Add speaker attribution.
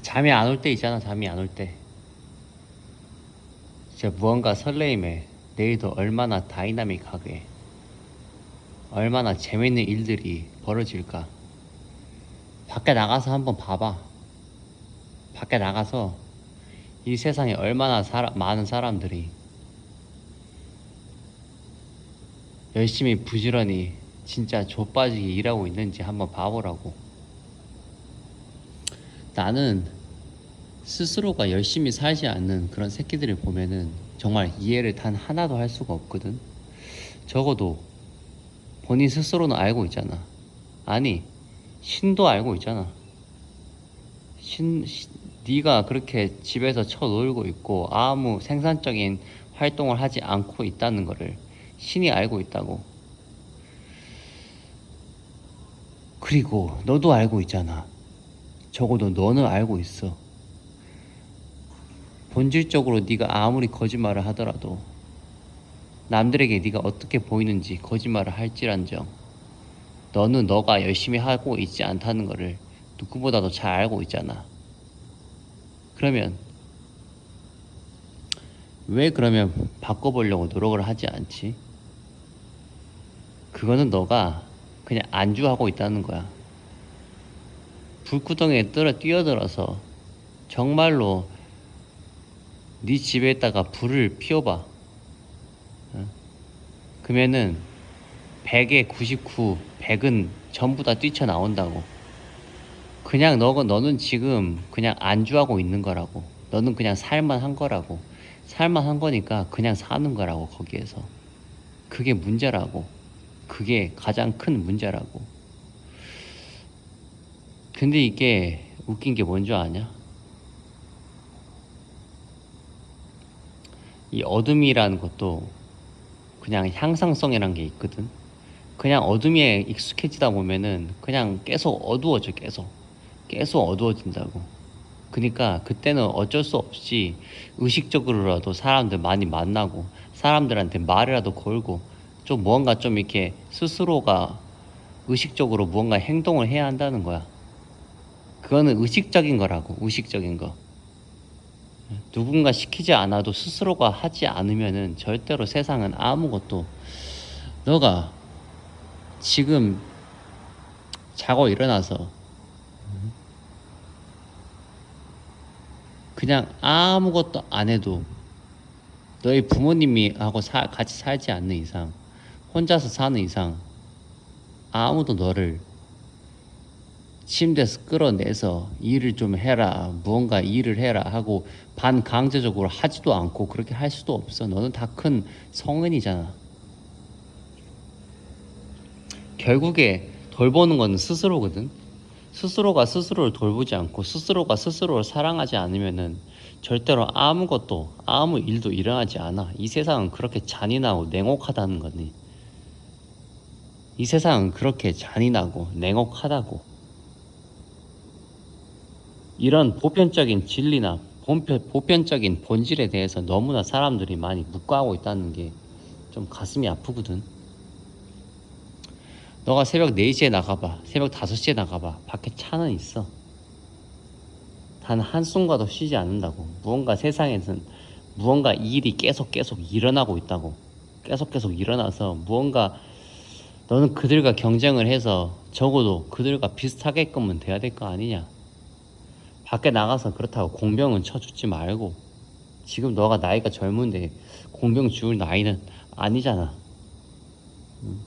Speaker 1: 잠이 안 올 때 있잖아 잠이 안 올 때. 진짜 무언가 설레임에 내일도 얼마나 다이나믹하게 얼마나 재밌는 일들이 벌어질까. 밖에 나가서 한번 봐봐. 밖에 나가서 이 세상에 얼마나 사라, 많은 사람들이 열심히 부지런히 진짜 좆빠지게 일하고 있는지 한번 봐보라고 나는 스스로가 열심히 살지 않는 그런 새끼들을 보면은 정말 이해를 단 하나도 할 수가 없거든. 적어도 본인 스스로는 알고 있잖아. 아니, 신도 알고 있잖아. 신, 신 네가 그렇게 집에서 쳐놀고 있고 아무 생산적인 활동을 하지 않고 있다는 거를 신이 알고 있다고. 그리고 너도 알고 있잖아. 적어도 너는 알고 있어. 본질적으로 네가 아무리 거짓말을 하더라도 남들에게 네가 어떻게 보이는지 거짓말을 할지란정 너는 너가 열심히 하고 있지 않다는 것을 누구보다도 잘 알고 있잖아. 그러면 왜 그러면 바꿔보려고 노력을 하지 않지? 그거는 너가 그냥 안주하고 있다는 거야. 불구덩이에 떨어 뛰어들어서 정말로 네 집에다가 불을 피워봐. 어? 그러면은 100에 99, 100은 전부 다 뛰쳐나온다고. 그냥 너, 너는 지금 그냥 안주하고 있는 거라고. 너는 그냥 살만 한 거라고. 살만 한 거니까 그냥 사는 거라고, 거기에서. 그게 문제라고. 그게 가장 큰 문제라고. 근데 이게 웃긴 게 뭔 줄 아냐? 이 어둠이라는 것도 그냥 향상성이라는 게 있거든. 그냥 어둠에 익숙해지다 보면은 그냥 계속 어두워져 계속 계속 어두워진다고. 그러니까 그때는 어쩔 수 없이 의식적으로라도 사람들 많이 만나고 사람들한테 말이라도 걸고 좀 무언가 좀 이렇게 스스로가 의식적으로 무언가 행동을 해야 한다는 거야. 그거는 의식적인 거라고 의식적인 거. 누군가 시키지 않아도 스스로가 하지 않으면은 절대로 세상은 아무것도 너가 지금 자고 일어나서 그냥 아무것도 안 해도 너희 부모님이 하고 사- 같이 살지 않는 이상 혼자서 사는 이상 아무도 너를 침대에서 끌어내서 일을 좀 해라 무언가 일을 해라 하고 반강제적으로 하지도 않고 그렇게 할 수도 없어. 너는 다 큰 성은이잖아. 결국에 돌보는 건 스스로거든. 스스로가 스스로를 돌보지 않고 스스로가 스스로를 사랑하지 않으면은 절대로 아무것도 아무 일도 일어나지 않아. 이 세상은 그렇게 잔인하고 냉혹하다는 거니. 이 세상은 그렇게 잔인하고 냉혹하다고 이런 보편적인 진리나 보편적인 본질에 대해서 너무나 사람들이 많이 묵과하고 있다는 게 좀 가슴이 아프거든. 너가 새벽 4시에 나가봐. 새벽 5시에 나가봐. 밖에 차는 있어. 단 한순간도 쉬지 않는다고. 무언가 세상에는 무언가 일이 계속 계속 일어나고 있다고. 계속 계속 일어나서 무언가 너는 그들과 경쟁을 해서 적어도 그들과 비슷하게끔은 돼야 될 거 아니냐. 밖에 나가서 그렇다고 공병은 쳐주지 말고 지금 너가 나이가 젊은데 공병 죽을 나이는 아니잖아. 응?